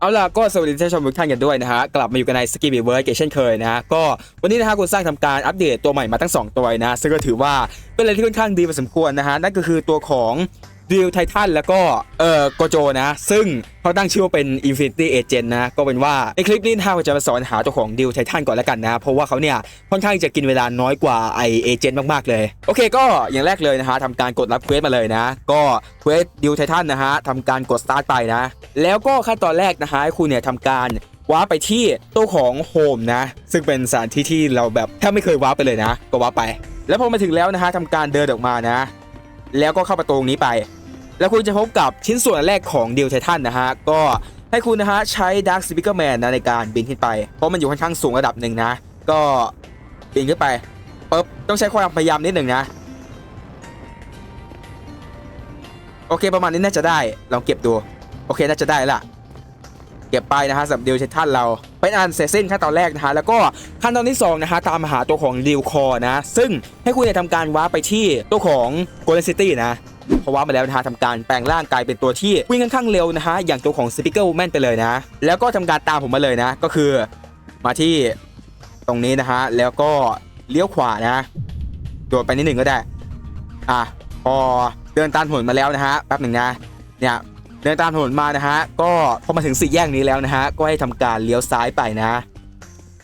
เอาล่ะก็สวัสดีท่านผู้ชมทุกท่านกันด้วยนะฮะกลับมาอยู่กันในสกีบีเวิร์ดเกเช่นเคยนะฮะก็วันนี้นะฮะคุณสร้างทำการอัปเดตตัวใหม่มาทั้ง 2 ตัวนะซึ่งก็ถือว่าเป็นอะไรที่ค่อนข้างดีพอสมควรนะฮะนั่นก็คือตัวของ ดิวไททันแล้วก็เอ่อโกโจนะ ซึ่งเขาตั้งชื่อว่าเป็น Infinity Agent นะ ก็เป็นว่า ในคลิปนี้นะฮะเราจะมาสอนหาตัวของดิวไททันก่อนแล้วกันนะ เพราะว่าเขาเนี่ย ค่อนข้างจะกินเวลาน้อยกว่าไอเอเจนต์มาก ๆ เลย โอเคก็อย่างแรกเลยนะฮะทำการกดรับเควสมาเลยนะ ก็เควสดิวไททันนะฮะทำการกดสตาร์ทไปนะ แล้วก็ขั้นตอนแรกนะฮะคุณเนี่ยทำการว้าไปที่ตัวของโฮมนะ ซึ่งเป็นสถานที่ที่เราแบบแทบไม่เคยว้าไปเลยนะ ก็ว้าไป แล้วพอมาถึงแล้วนะฮะทำการเดินออกมานะ แล้วก็เข้าประตูตรงนี้ไป แล้วคุณจะพบกับชิ้นส่วนแรกของเดิวไททันนะฮะ ก็ให้คุณนะฮะใช้ด a r k s p e a k e r Man นะในการบินขึ้นไป เพราะมันอยู่ค่อนข้างสูงระดับหนึ่งนะ ก็บินขึ้นไปปุ๊บต้องใช้ความพยายามนิดหนึ่งนะ โอเคประมาณนี้น่าจะได้ลองเก็บดู โอเคน่าจะได้ละเก็บไปนะฮะสำหรับเดิวไททันเรา เป็นอันเสร็จสิ้นขั้นตอนแรกนะฮะแล้วก็ขั้นตอนที่สองนะฮะตามหาตัวของดิวคอนะ ซึ่งให้คุณเนี่ยทำการว้าไปที่ตัวของโกลเด้นซิตี้นะเพราะว่ามาแล้วนะฮะทำการแปลงร่างกายเป็นตัวที่วิ่งค่อนข้างเร็วนะฮะอย่างตัวของสปิเกอร์แมนไปเลยนะ แล้วก็ทำการตามผมมาเลยนะ ก็คือมาที่ตรงนี้นะฮะแล้วก็เลี้ยวขวานะโดดไปนิดหนึ่งก็ได้อะพอเดินตามถนนมาแล้วนะฮะแป๊บหนึ่งนะเนี่ย เดินตามถนนมานะฮะก็พอมาถึงสี่แยกนี้แล้วนะฮะก็ให้ทำการเลี้ยวซ้ายไปนะ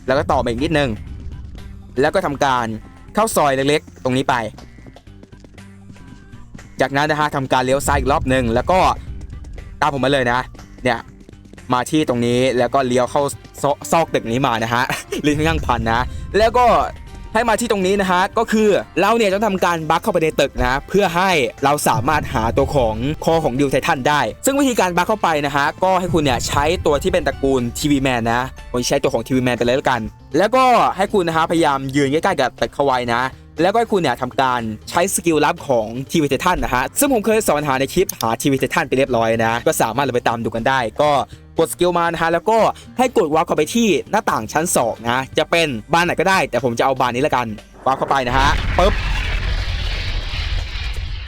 แล้วก็ต่อมาอีกนิดนึงแล้วก็ทำการเข้าซอยเล็กๆ ตรงนี้ไป จากนั้นนะฮะทำการเลี้ยวซ้ายอีกรอบหนึ่งแล้วก็ตามผมมาเลยนะ เนี่ยมาที่ตรงนี้แล้วก็เลี้ยวเข้าซอกซอกตึกนี้มานะฮะลิ้นข้างพันนะ แล้วก็ ให้มาที่ตรงนี้นะฮะก็คือเราเนี่ยต้องทำการบัคเข้าไปในตึกนะเพื่อให้เราสามารถหาตัวของคอของดิวไททันได้ ซึ่งวิธีการบัคเข้าไปนะฮะก็ให้คุณเนี่ยใช้ตัวที่เป็นตระกูลทีวีแมนนะผมใช้ตัวของทีวีแมนไปเลยแล้วกัน แล้วก็ให้คุณนะฮะพยายามยืนใกล้ๆกับตึกเขาไว้นะ แล้วก็ให้คุณเนี่ยทำการใช้สกิลลับของทีวีเททันนะฮะ ซึ่งผมเคยสอนหาในคลิปหาทีวีเททันไปเรียบร้อยนะ ก็สามารถเราไปตามดูกันได้ ก็กดสกิลมานะฮะ แล้วก็ให้กดวาร์ปเข้าไปที่หน้าต่างชั้น2นะจะเป็นบานไหนก็ได้ แต่ผมจะเอาบานนี้ละกันวาร์ปเข้าไปนะฮะปึ๊บ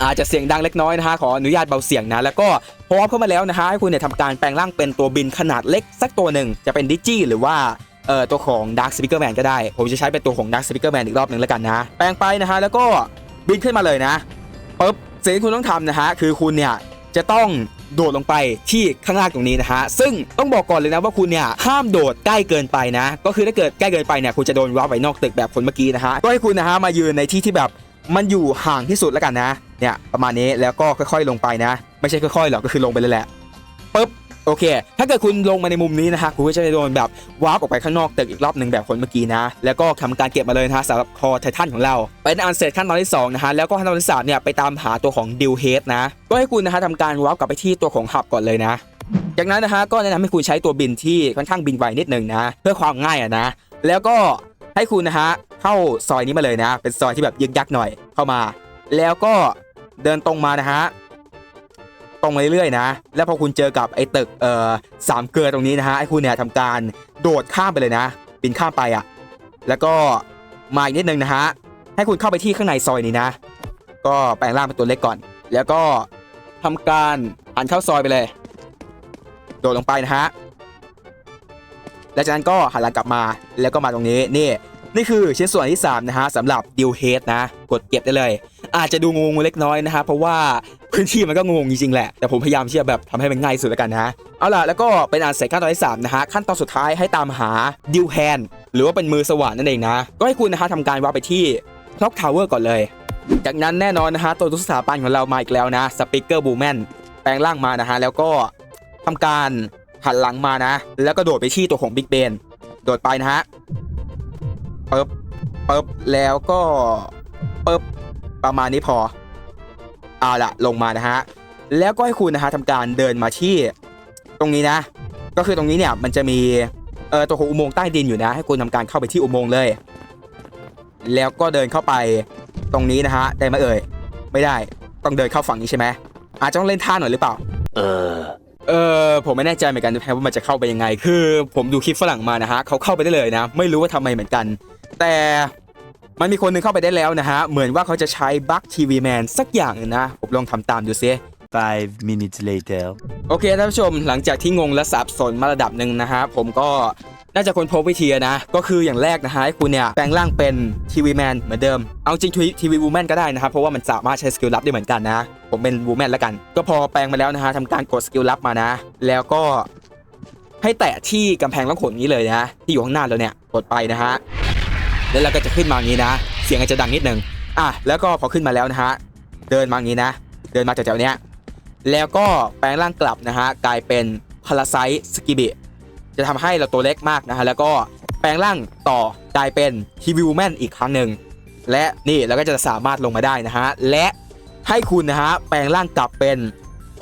อาจจะเสียงดังเล็กน้อยนะฮะขออนุญาตเบาเสียงนะ แล้วก็พอวาร์ปเข้ามาแล้วนะฮะให้คุณเนี่ยทำการแปลงร่างเป็นตัวบินขนาดเล็กสักตัวหนึ่งจะเป็นดิจิหรือว่า เอ่อตัวของ Dark Speaker Man ก็ได้ ผมจะใช้เป็นตัวของ Dark Speaker Man อีกรอบหนึ่งแล้วกันนะ แปลงไปนะฮะแล้วก็บินขึ้นมาเลยนะปุ๊บสิ่งที่คุณต้องทำนะฮะคือคุณเนี่ยจะต้องโดดลงไปที่ข้างล่างตรงนี้นะฮะ ซึ่งต้องบอกก่อนเลยนะว่าคุณเนี่ยห้ามโดดใกล้เกินไปนะ ก็คือถ้าเกิดใกล้เกินไปเนี่ยคุณจะโดนว้าวไปนอกตึกแบบคนเมื่อกี้นะฮะ ก็ให้คุณนะฮะมายืนในที่ที่แบบมันอยู่ห่างที่สุดแล้วกันนะ เนี่ยประมาณนี้แล้วก็ค่อยๆลงไปนะ ไม่ใช่ค่อยๆหรอกก็คือลงไปเลยแหละปุ๊บ โอเค ถ้าเกิดคุณลงมาในมุมนี้นะฮะคุณก็จะโดนแบบวาร์ปออกไปข้างนอกตึกอีกรอบหนึ่งแบบคนเมื่อกี้นะ แล้วก็ทำการเก็บมาเลยนะฮะสำหรับคอไททันของเราเป็นอันเสร็จขั้นตอนที่2นะฮะ แล้วก็ขั้นตอนที่สามเนี่ยไปตามหาตัวของดิวเฮดนะ ก็ให้คุณนะฮะทำการวาร์ปกลับไปที่ตัวของหับก่อนเลยนะ จากนั้นนะฮะก็แนะนำให้คุณใช้ตัวบินที่ค่อนข้างบินไวนิดหนึ่งนะ เพื่อความง่ายอะนะ แล้วก็ให้คุณนะฮะเข้าซอยนี้มาเลยนะ เป็นซอยที่แบบยึกยักหน่อยเข้ามา แล้วก็เดินตรงมานะฮะ ตรงมาเรื่อยๆนะ แล้วพอคุณเจอกับไอ้ตึกเอ่อสามเกลือตรงนี้นะฮะไอ้คุณเนี่ยทำการโดดข้ามไปเลยนะบินข้ามไปอะ แล้วก็มาอีกนิดนึงนะฮะให้คุณเข้าไปที่ข้างในซอยนี้นะ ก็แปลงร่างเป็นตัวเล็กก่อน แล้วก็ทำการหันเข้าซอยไปเลย โดดลงไปนะฮะแล้วจากนั้นก็หันหลังกลับมาแล้วก็มาตรงนี้นี่นี่คือชิ้นส่วนที่ 3 นะฮะสำหรับดิวเฮดนะ กดเก็บได้เลย อาจจะดูงงเล็กน้อยนะฮะเพราะว่าพื้นที่มันก็งงจริงๆแหละ แต่ผมพยายามที่จะแบบทำให้มันง่ายสุดแล้วกันนะเอาล่ะแล้วก็เป็นอันเสร็จขั้นตอนที่3นะฮะขั้นตอนสุดท้ายให้ตามหาดิวแฮนหรือว่าเป็นมือสว่านนั่นเองนะ ก็ให้คุณนะฮะทำการวาไปที่คล็อกทาวเวอร์ก่อนเลย จากนั้นแน่นอนนะฮะตัวทุกสถาปันของเรามาอีกแล้วนะสปิเกอร์บูแมนแปลงร่างมานะฮะแล้วก็ทำการหันหลังมานะ แล้วก็โดดไปที่ตัวของบิ๊กเบนโดดไปนะฮะปึ๊บปึ๊บแล้วก็ปึ๊บ ประมาณนี้พอเอาละลงมานะฮะแล้วก็ให้คุณนะฮะทำการเดินมาที่ตรงนี้นะ ก็คือตรงนี้เนี่ยมันจะมีเออตัวของอุโมงค์ใต้ดินอยู่นะ ให้คุณทำการเข้าไปที่อุโมงค์เลย แล้วก็เดินเข้าไปตรงนี้นะฮะได้ไหมเอ่ยไม่ได้ต้องเดินเข้าฝั่งนี้ใช่ไหมอาจจะต้องเล่นท่าหน่อยหรือเปล่า เออเออผมไม่แน่ใจเหมือนกันนะว่ามันจะเข้าไปยังไง คือ ผมดูคลิปฝรั่งมานะฮะเขาเข้าไปได้เลยนะ ไม่รู้ว่าทำไมเหมือนกัน แต่ มันมีคนหนึงเข้าไปได้แล้วนะฮะ เหมือนว่าเขาจะใช้บัคทีวีแมนสักอย่างหนึงนะ ผมลองทำตามดูซิ Five minutes later. โอเคท่านผู้ชมหลังจากที่งงและสับสนมาระดับหนึ่งนะฮะ ผมก็น่าจะค้นพบวิธีนะ ก็คืออย่างแรกนะฮะให้คุณเนี่ยแปลงร่างเป็นทีวีแมนเหมือนเดิม เอาจริงทีวีวูแมนก็ได้นะครับ เพราะว่ามันสามารถใช้สกิลลับได้เหมือนกันนะ ผมเป็นวูแมนแล้วกัน ก็พอแปลงมาแล้วนะฮะทำการกดสกิลลับมานะ แล้วก็ให้แตะที่กำแพงล่องขนนี้เลยนะ ที่อยู่ข้างหน้าเราเนี่ยกดไปนะฮะ แล้วเราก็จะขึ้นมาอย่างนี้นะ เสียงอาจจะดังนิดนึงอะแล้วก็พอขึ้นมาแล้วนะฮะเดินมาอย่างนี้นะ เดินมาจากแถวเนี้ยแล้วก็แปลงร่างกลับนะฮะกลายเป็นพาราไซสกิบิจะทำให้เราตัวเล็กมากนะฮะแล้วก็แปลงร่างต่อกลายเป็นฮิวิวแมนอีกครั้งหนึ่งและนี่เราก็จะสามารถลงมาได้นะฮะและให้คุณนะฮะแปลงร่างกลับเป็น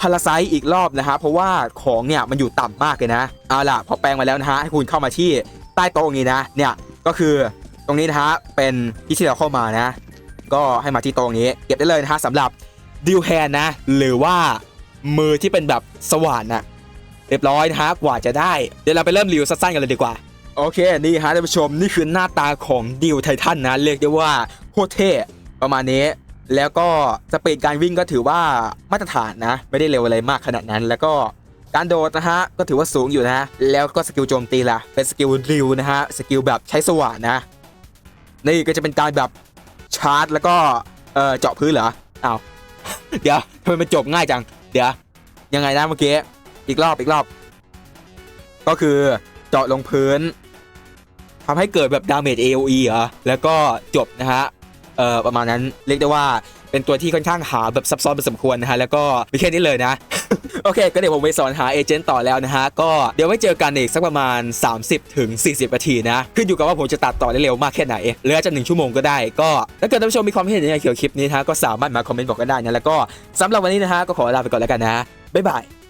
พาราไซอีกรอบนะฮะเพราะว่าของเนี่ยมันอยู่ต่ำมากเลยนะเอาล่ะพอแปลงมาแล้วนะฮะให้คุณเข้ามาที่ใต้โต๊ะนี้นะเนี่ยก็คือ ตรงนี้นะฮะเป็นที่ที่เราเข้ามานะ ก็ให้มาที่ต๊ะนี้ เก็บได้เลยนะฮะสำหรับดิวแฮนนะ หรือว่ามือที่เป็นแบบสว่านนะเรียบร้อยนะฮะกว่าจะได้ เดี๋ยวเราไปเริ่มรีวิวสั้นๆกันเลยดีกว่าโอเคนี่ฮะท่านผู้ชมนี่คือหน้าตาของดิวไททันนะเรียกได้ว่าโคตรเท่ประมาณนี้ แล้วก็สปีดการวิ่งก็ถือว่ามาตรฐานนะ ไม่ได้เร็วอะไรมากขนาดนั้น แล้วก็การโดดนะฮะก็ถือว่าสูงอยู่นะ แล้วก็สกิลโจมตีล่ะเป็นสกิลริวนะฮะสกิลแบบใช้สว่านนะ นี่ก็จะเป็นการแบบชาร์จแล้วก็เออเจาะพื้นเหรออ้าวเดี๋ยวทำไมมันจบง่ายจัง เดี๋ยวยังไงนะเมื่อกี้อีกรอบอีกรอบ ก็คือเจาะลงพื้นทำให้เกิดแบบดาเมจ AOE เหรอแล้วก็จบนะฮะเอ่อประมาณนั้นเรียกได้ว่าเป็นตัวที่ค่อนข้างหาแบบซับซ้อนพอสมควรนะฮะแล้วก็มีแค่นี้เลยนะ โอเค ก็เดี๋ยวผมไปสอนหาเอเจนต์ต่อแล้วนะฮะ ก็เดี๋ยวไว้เจอกันอีกสักประมาณ 30ถึง40นาทีนะ ขึ้นอยู่กับว่าผมจะตัดต่อได้เร็วมากแค่ไหนเหลืออาจะหนึ่งชั่วโมงก็ได้ ก็ถ้าเกิดท่านผู้ชมมีความเห็นยังไงเกี่ยวกับคลิปนี้นะฮะก็สามารถมาคอมเมนต์บอกกันได้นะแล้วก็สำหรับวันนี้นะฮะก็ขอลาไปก่อนแล้วกันนะบ๊ายบาย